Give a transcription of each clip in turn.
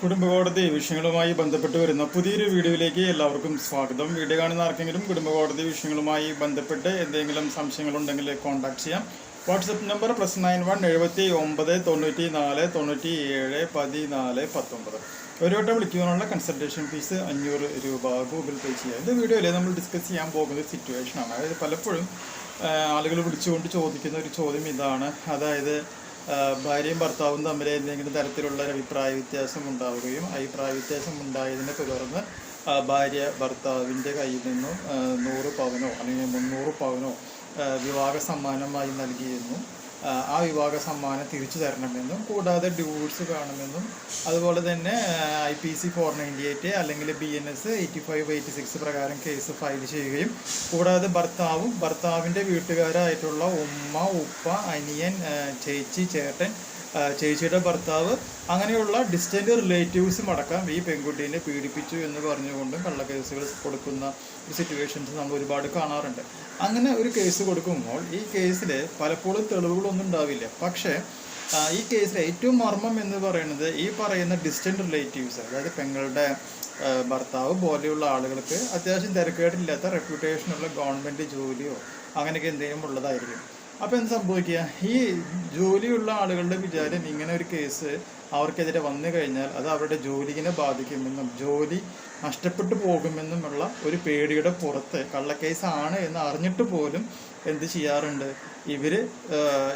കുടുംബകോടതി വിഷയങ്ങളുമായി ബന്ധപ്പെട്ട് വരുന്ന പുതിയൊരു വീഡിയോയിലേക്ക് എല്ലാവർക്കും സ്വാഗതം. വീഡിയോ കാണുന്ന ആർക്കെങ്കിലും കുടുംബകോടതി വിഷയങ്ങളുമായി ബന്ധപ്പെട്ട് എന്തെങ്കിലും സംശയങ്ങളുണ്ടെങ്കിൽ കോൺടാക്ട് ചെയ്യാം. WhatsApp number plus nine one എഴുപത്തി ഒമ്പത് തൊണ്ണൂറ്റി നാല് തൊണ്ണൂറ്റി ഏഴ് പതിനാല് പത്തൊമ്പത്. ഒരു വട്ടം വിളിക്കുവാനുള്ള കൺസൾട്ടേഷൻ ഫീസ് അഞ്ഞൂറ് രൂപ ഗൂഗിൾ പേ ചെയ്യുക ഇത് വീഡിയോയിൽ നമ്മൾ ഡിസ്കസ് ചെയ്യാൻ പോകുന്ന സിറ്റുവേഷനാണ് അതായത് പലപ്പോഴും ആളുകൾ വിളിച്ചുകൊണ്ട് ചോദിക്കുന്ന ഒരു ചോദ്യം ഇതാണ്. അതായത് ഭാര്യയും ഭർത്താവും തമ്മിൽ എന്തെങ്കിലും തരത്തിലുള്ള ഒരു അഭിപ്രായ വ്യത്യാസം ഉണ്ടാവുകയും അഭിപ്രായ വ്യത്യാസം ഉണ്ടായതിനെ തുടർന്ന് ഭാര്യ ഭർത്താവിന്റെ കയ്യിൽ നിന്നും നൂറ് പവനോ അല്ലെങ്കിൽ മുന്നൂറ് പവനോ വിവാഹ സമ്മാനമായി നൽകിയെന്നും ആ, വിവാഹ സമ്മാനം തിരിച്ചു തരണമെന്നും കൂടാതെ ഡിവോഴ്സ് കാണുമെന്നും അതുപോലെ തന്നെ I P C four ninety eight അല്ലെങ്കിൽ B N S eighty five eighty six പ്രകാരം കേസ് ഫയൽ ചെയ്യുകയും കൂടാതെ ഭർത്താവും ഭർത്താവിന്റെ വീട്ടുകാരായിട്ടുള്ള ഉമ്മ ഉപ്പ അനിയൻ ചേച്ചി ചേട്ടൻ ചേച്ചിയുടെ ഭർത്താവ് അങ്ങനെയുള്ള ഡിസ്റ്റന്റ് റിലേറ്റീവ്സും അടക്കം ഈ പെൺകുട്ടീനെ പീഡിപ്പിച്ചു എന്ന് പറഞ്ഞുകൊണ്ടും കള്ളക്കേസുകൾ കൊടുക്കുന്ന ഒരു സിറ്റുവേഷൻസ് നമ്മൾ ഒരുപാട് കാണാറുണ്ട്. അങ്ങനെ ഒരു കേസ് കൊടുക്കുമ്പോൾ ഈ കേസിൽ പലപ്പോഴും തെളിവുകളൊന്നും ഉണ്ടാവില്ല. പക്ഷേ ഈ കേസിലെ ഏറ്റവും മർമ്മം എന്ന് പറയുന്നത് ഈ പറയുന്ന ഡിസ്റ്റന്റ് റിലേറ്റീവ്സ് അതായത് പെങ്ങളുടെ ഭർത്താവ് പോലെയുള്ള ആളുകൾക്ക് അത്യാവശ്യം തിരക്കേടില്ലാത്ത റെപ്യൂട്ടേഷനുള്ള ഗവൺമെന്റ് ജോലിയോ അങ്ങനെയൊക്കെ എന്തെങ്കിലും ഉള്ളതായിരിക്കും. അപ്പോൾ എന്ത് സംഭവിക്കുക? ഈ ജോലിയുള്ള ആളുകളുടെ വിചാരം ഇങ്ങനെ ഒരു കേസ് അവർക്കെതിരെ വന്നു കഴിഞ്ഞാൽ അത് അവരുടെ ജോലിയെ ബാധിക്കുമെന്നും ജോലി നഷ്ടപ്പെട്ടു പോകുമെന്നുമുള്ള ഒരു പേടിയുടെ പുറത്ത് കള്ളക്കേസാണ് എന്ന് അറിഞ്ഞിട്ട് പോലും എന്ത് ചെയ്യാറുണ്ട്? ഇവർ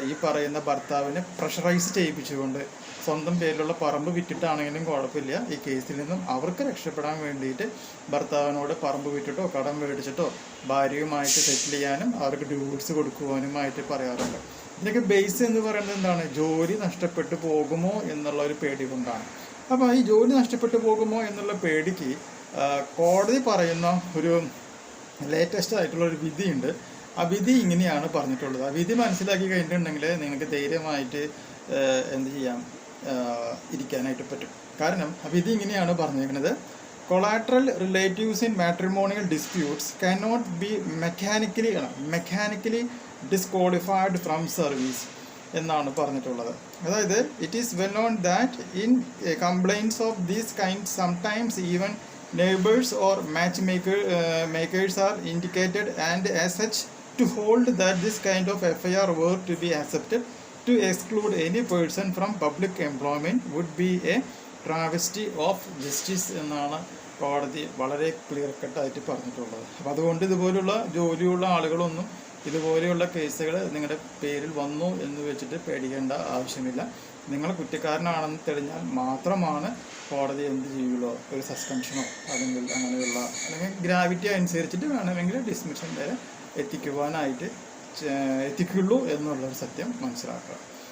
ഈ പറയുന്ന ഭർത്താവിനെ പ്രഷറൈസ് ചെയ്യിപ്പിച്ചുകൊണ്ട് സ്വന്തം പേരിലുള്ള പറമ്പ് വിറ്റിട്ടാണെങ്കിലും കുഴപ്പമില്ല. ഈ കേസിൽ നിന്നും അവർക്ക് രക്ഷപ്പെടാൻ വേണ്ടിയിട്ട് ഭർത്താവിനോട് പറമ്പ് വിറ്റിട്ടോ കടം മേടിച്ചിട്ടോ ഭാര്യയുമായിട്ട് സെറ്റിൽ ചെയ്യാനും അവർക്ക് ഡ്യൂട്ട്സ് കൊടുക്കുവാനുമായിട്ട് പറയാറുണ്ട്. ഇതിനൊക്കെ ബേസ് എന്ന് പറയുന്നത് എന്താണ്? ജോലി നഷ്ടപ്പെട്ടു പോകുമോ എന്നുള്ള ഒരു പേടി കൊണ്ടാണ്. അപ്പോൾ ഈ ജോലി നഷ്ടപ്പെട്ടു പോകുമോ എന്നുള്ള പേടിക്ക് കോടതി പറയുന്ന ഒരു ലേറ്റസ്റ്റ് ആയിട്ടുള്ള ഒരു വിധിയുണ്ട്. ആ വിധി ഇങ്ങനെയാണ് പറഞ്ഞിട്ടുള്ളത്. ആ വിധി മനസ്സിലാക്കി കഴിഞ്ഞിട്ടുണ്ടെങ്കിൽ നിങ്ങൾക്ക് ധൈര്യമായിട്ട് എന്ത് ചെയ്യാം ഇരിക്കാനായിട്ട് പറ്റും. കാരണം ആ വിധി ഇങ്ങനെയാണ് പറഞ്ഞിരിക്കുന്നത് collateral relatives in matrimonial disputes cannot be mechanically mechanically disqualified from service എന്നാണ് പറഞ്ഞിട്ടുള്ളത്. അതായത് it is well known that in complaints of these kind sometimes even match maker makers are indicated and as such to hold that this kind of F I R were to be accepted to exclude any person from public employment would be a travesty of justice എന്നാണ് കോടതി വളരെ clear കട്ടായിട്ട് പറഞ്ഞിട്ടുള്ളത്. അപ്പോൾ അതുകൊണ്ട് ഇതുപോലുള്ള ജോലിയുള്ള ആളുകളൊന്നും ഇതുപോലെയുള്ള കേസുകൾ നിങ്ങളുടെ പേരിൽ വന്നു എന്ന് വെച്ചിട്ട് പേടിക്കേണ്ട ആവശ്യമില്ല. നിങ്ങൾ കുറ്റക്കാരനാണെന്ന് തെളിഞ്ഞാൽ മാത്രമാണ് കോടതി എന്ത് ചെയ്യുള്ളൂ? ഒരു സസ്പെൻഷനോ അല്ലെങ്കിൽ അങ്ങനെയുള്ള അല്ലെങ്കിൽ ഗ്രാവിറ്റി അനുസരിച്ചിട്ട് വേണമെങ്കിൽ ഡിസ്മിഷൻ വരെ എത്തിക്കുവാനായിട്ട് എത്തിക്കുള്ളൂ എന്നുള്ളൊരു സത്യം മനസ്സിലാക്കുക.